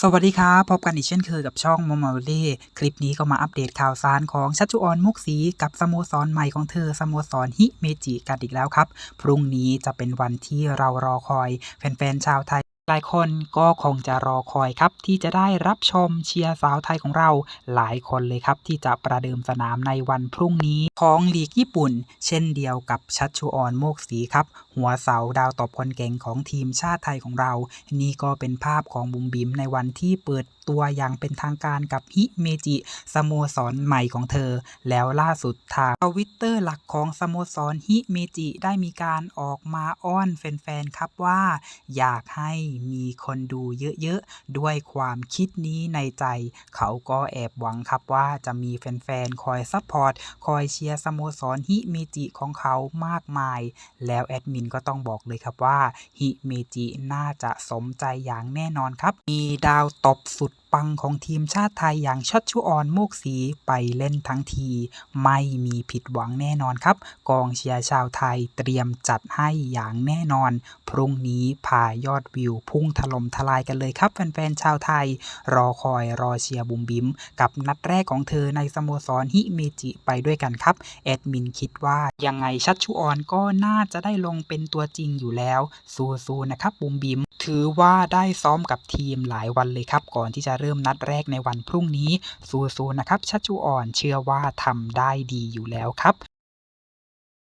สวัสดีครับ พบกันอีกเช่นเคยกับช่องมอมมาเล่คลิปนี้ก็มาอัปเดตข่าวสารของชัชจุออนมุกสีกับสโมสรใหม่ของเธอสโมสรฮิเมจิกันอีกแล้วครับ พรุ่งนี้จะเป็นวันที่เรารอคอยแฟนๆชาวไทย หลายคนก็คงจะรอคอยครับ ที่จะได้รับชมเชียร์สาวไทยของเราหลายคนเลยครับ ที่จะประเดิมสนามในวันพรุ่งนี้ของลีกญี่ปุ่น เช่นเดียวกับชัชชูออนโมกศรีครับ หัวเสาดาวตบคนเก่งของทีมชาติไทยของเรา นี่ก็เป็นภาพของบุมบิมในวันที่เปิดตัวอย่างเป็นทางการกับฮิเมจิสโมสรใหม่ของเธอ แล้วล่าสุดทางทวิตเตอร์หลักของสโมสรฮิเมจิได้มีการออกมาอ้อนแฟนๆครับว่า อยากให้มีคนดูเยอะๆ ด้วยความคิดนี้ในใจ เขาก็แอบหวังครับว่าจะมีแฟนๆ คอยซัพพอร์ต คอยเชียร์สโมสรฮิเมจิของเขามากมาย แล้วแอดมินก็ต้องบอกเลยครับว่าฮิเมจิน่าจะสมใจอย่างแน่นอนครับ มีดาวตบสุดปังของทีมชาติไทยอย่างชัชชุออนโมกศรีไปเล่นทั้งที ไม่มีผิดหวังแน่นอนครับ กองเชียร์ชาวไทยเตรียมจัดให้อย่างแน่นอน พรุ่งนี้พายอดวิวพุ่งถล่มทลายกันเลยครับแฟนๆชาวไทย รอคอยรอเชียร์บุมบิม กับนัดแรกของเธอในสโมสรฮิเมจิไปด้วยกันครับ แอดมินคิดว่ายังไงชัชชุออนก็น่าจะได้ลงเป็นตัวจริงอยู่แล้วสู้ๆนะครับบุมบิมถือว่าได้ซ้อมกับทีมหลายวันเลยครับ ก่อนที่จะเริ่มนัดแรกในวันพรุ่งนี้สู้ๆนะครับชัชชุออนเชื่อว่าทำได้ดีอยู่แล้วครับ